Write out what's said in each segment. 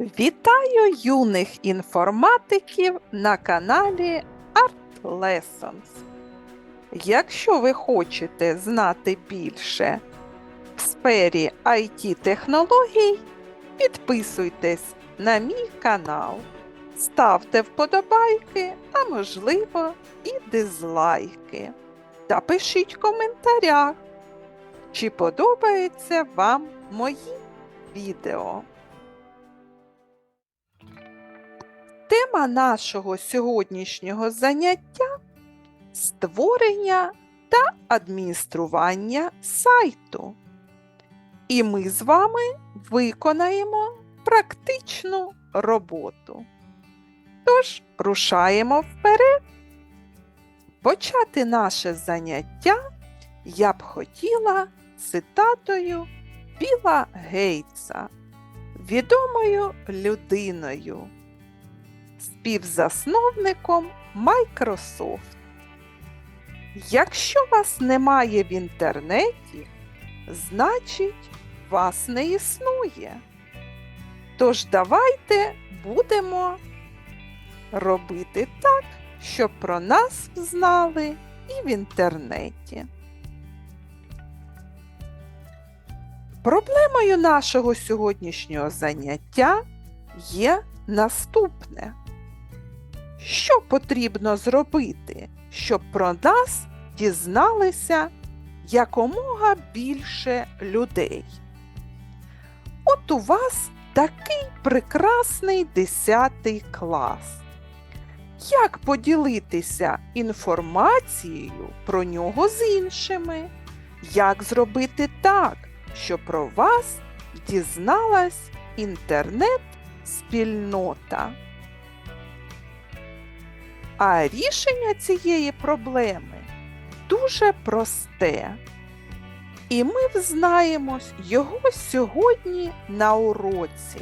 Вітаю юних інформатиків на каналі Art Lessons. Якщо ви хочете знати більше в сфері IT технологій, підписуйтесь на мій канал, ставте вподобайки, а можливо і дизлайки. Та пишіть в коментарях, чи подобаються вам мої відео. Тема нашого сьогоднішнього заняття створення та адміністрування сайту. І ми з вами виконаємо практичну роботу. Тож рушаємо вперед. Почати наше заняття я б хотіла цитатою Біла Гейтса, відомою людиною співзасновником Microsoft. Якщо вас немає в інтернеті, значить вас не існує. Тож давайте будемо робити так, щоб про нас знали і в інтернеті. Проблемою нашого сьогоднішнього заняття є наступне. Що потрібно зробити, щоб про нас дізналися якомога більше людей? От у вас такий прекрасний 10 клас. Як поділитися інформацією про нього з іншими? Як зробити так, щоб про вас дізналась інтернет-спільнота? А рішення цієї проблеми дуже просте. І ми взнаємось його сьогодні на уроці,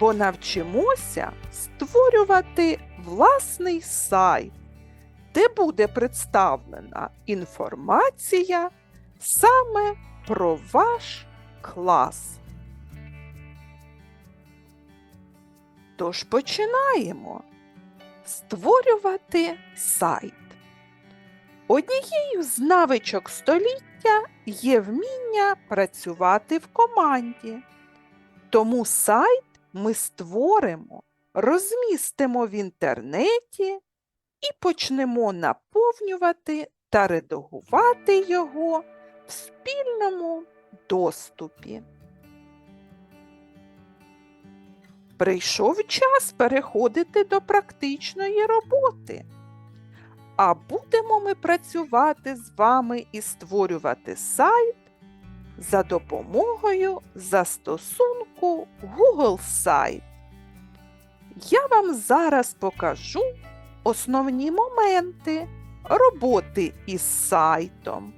бо навчимося створювати власний сайт, де буде представлена інформація саме про ваш клас. Тож починаємо створювати сайт. Однією з навичок століття є вміння працювати в команді. Тому сайт ми створимо, розмістимо в інтернеті і почнемо наповнювати та редагувати його в спільному доступі. Прийшов час переходити до практичної роботи. А будемо ми працювати з вами і створювати сайт за допомогою застосунку Google Сайт. Я вам зараз покажу основні моменти роботи із сайтом.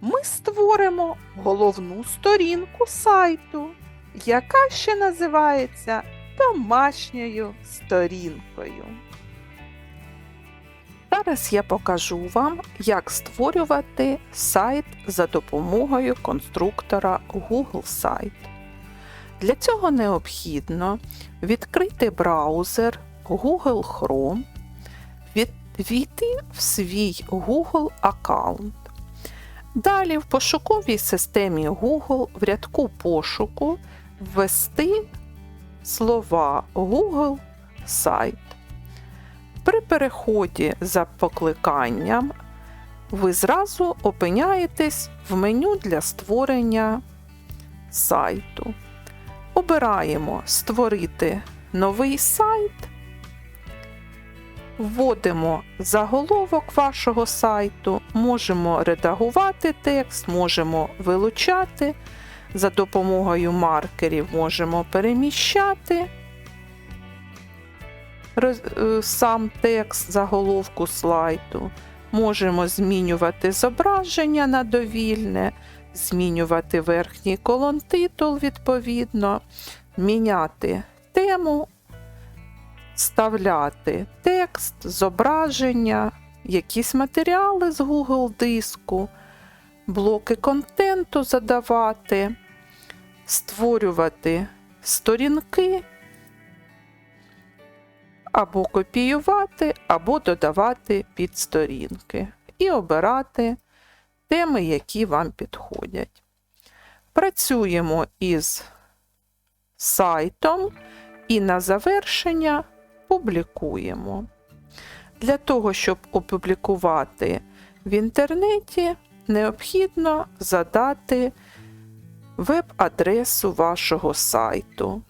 Ми створимо головну сторінку сайту, яка ще називається домашньою сторінкою. Зараз я покажу вам, як створювати сайт за допомогою конструктора Google Сайт. Для цього необхідно відкрити браузер Google Chrome, війти в свій Google аккаунт. Далі в пошуковій системі Google в рядку пошуку ввести слова Google сайт. При переході за покликанням ви зразу опиняєтесь в меню для створення сайту. Обираємо Створити новий сайт, вводимо заголовок вашого сайту, можемо редагувати текст, можемо вилучати, за допомогою маркерів можемо переміщати сам текст заголовку слайду. Можемо змінювати зображення на довільне, змінювати верхній колон титул відповідно, міняти тему, вставляти текст, зображення, якісь матеріали з Google диску, блоки контенту задавати, створювати сторінки або копіювати, або додавати під сторінки і обирати теми, які вам підходять. Працюємо із сайтом і на завершення публікуємо. Для того, щоб опублікувати в інтернеті, необхідно задати веб-адресу вашого сайту.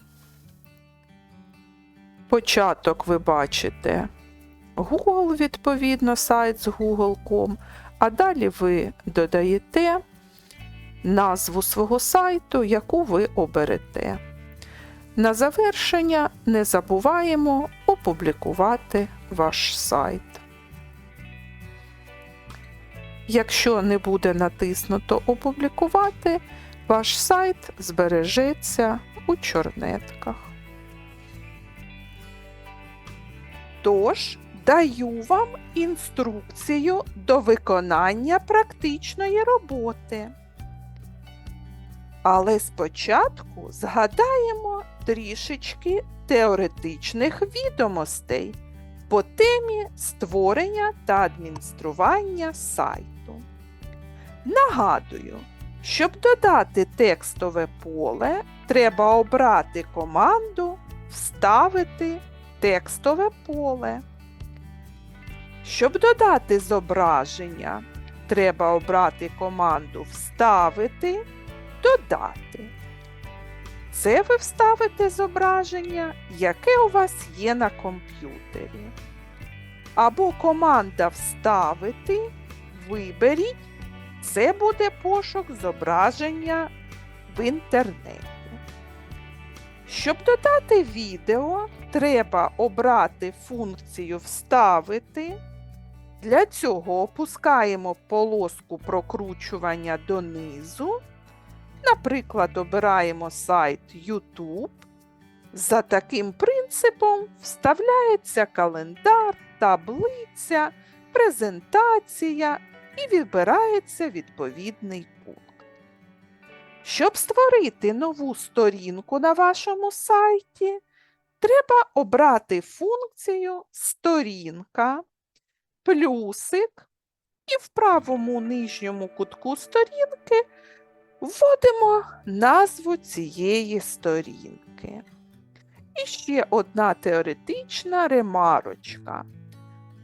Початок ви бачите Google, відповідно, сайт з Google.com, а далі ви додаєте назву свого сайту, яку ви оберете. На завершення не забуваємо опублікувати ваш сайт. Якщо не буде натиснуто Опублікувати, ваш сайт збережеться у чорнетках. Тож, даю вам інструкцію до виконання практичної роботи. Але спочатку згадаємо трішечки теоретичних відомостей по темі створення та адміністрування сайту. Нагадую, щоб додати текстове поле, треба обрати команду Вставити текстове поле. Щоб додати зображення, треба обрати команду Вставити, Додати. Це ви вставите зображення, яке у вас є на комп'ютері. Або команда Вставити, виберіть. Це буде пошук зображення в інтернеті. Щоб додати відео, треба обрати функцію Вставити. Для цього опускаємо полоску прокручування донизу. Наприклад, обираємо сайт YouTube. За таким принципом вставляється календар, таблиця, презентація і вибирається відповідний пункт. Щоб створити нову сторінку на вашому сайті, треба обрати функцію Сторінка, плюсик і в правому нижньому кутку сторінки вводимо назву цієї сторінки. І ще одна теоретична ремарочка.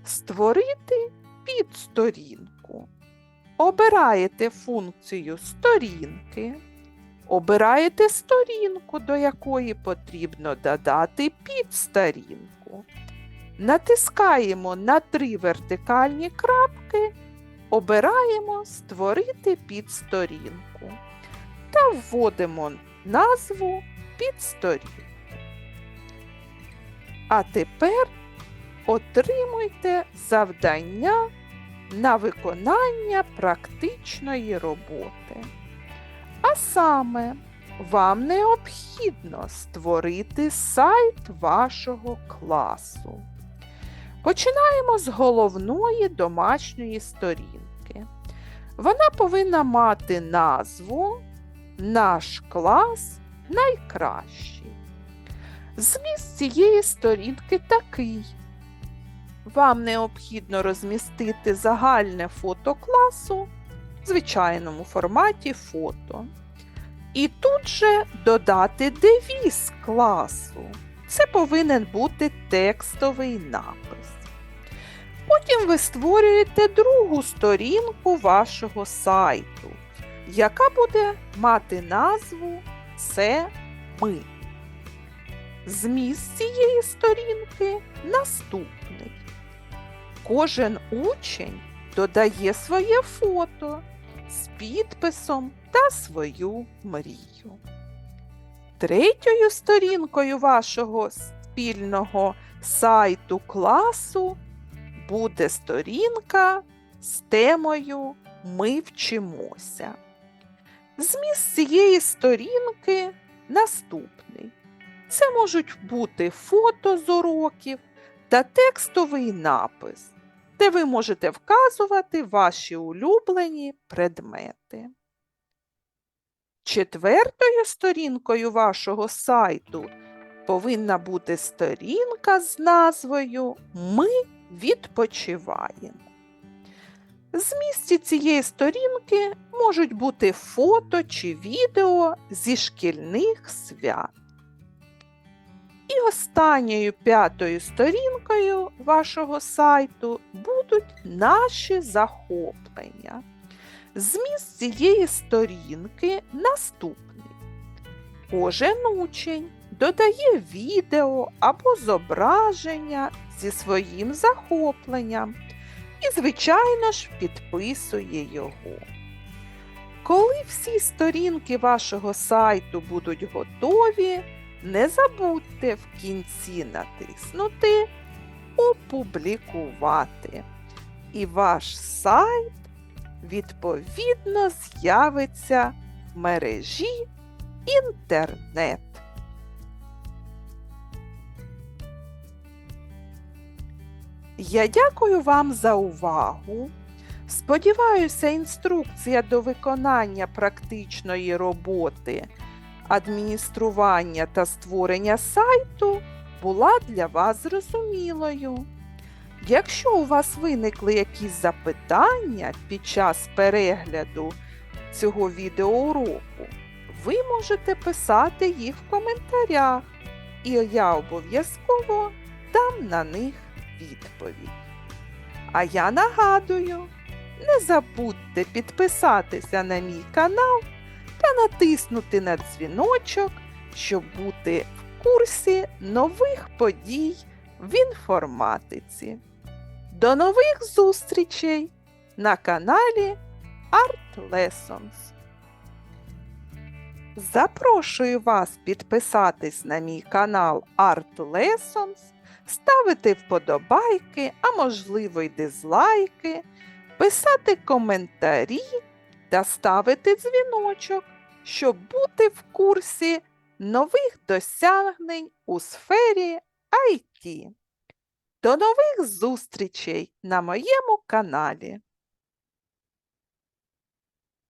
Створити підсторінку. Обираєте функцію сторінки. Обираєте сторінку, до якої потрібно додати підсторінку. Натискаємо на три вертикальні крапки, обираємо Створити підсторінку та вводимо назву підсторінки. А тепер отримуйте завдання на виконання практичної роботи. А саме, вам необхідно створити сайт вашого класу. Починаємо з головної домашньої сторінки. Вона повинна мати назву Наш клас найкращий. Зміст цієї сторінки такий. Вам необхідно розмістити загальне фото класу в звичайному форматі фото. І тут же додати девіз класу. Це повинен бути текстовий напис. Потім ви створюєте другу сторінку вашого сайту, яка буде мати назву Це ми. Зміст цієї сторінки наступний. Кожен учень додає своє фото з підписом та свою мрію. Третьою сторінкою вашого спільного сайту класу буде сторінка з темою Ми вчимося. Зміст цієї сторінки наступний. Це можуть бути фото з уроків та текстовий напис, де ви можете вказувати ваші улюблені предмети. Четвертою сторінкою вашого сайту повинна бути сторінка з назвою Ми відпочиваємо. Змісті цієї сторінки можуть бути фото чи відео зі шкільних свят. І останньою п'ятою сторінкою вашого сайту будуть наші захоплення. Зміст цієї сторінки наступний. Кожен учень додає відео або зображення зі своїм захопленням і, звичайно ж, підписує його. Коли всі сторінки вашого сайту будуть готові, не забудьте в кінці натиснути Опублікувати. І ваш сайт відповідно з'явиться в мережі інтернет. Я дякую вам за увагу. Сподіваюся, інструкція до виконання практичної роботи, адміністрування та створення сайту була для вас зрозумілою. Якщо у вас виникли якісь запитання під час перегляду цього відеоуроку, ви можете писати їх в коментарях, і я обов'язково дам на них відповідь. А я нагадую, не забудьте підписатися на мій канал та натиснути на дзвіночок, щоб бути в курсі нових подій в інформатиці. До нових зустрічей на каналі Art Lessons. Запрошую вас підписатись на мій канал Art Lessons, ставити вподобайки, а можливо й дизлайки, писати коментарі та ставити дзвіночок, щоб бути в курсі нових досягнень у сфері IT. До нових зустрічей на моєму каналі.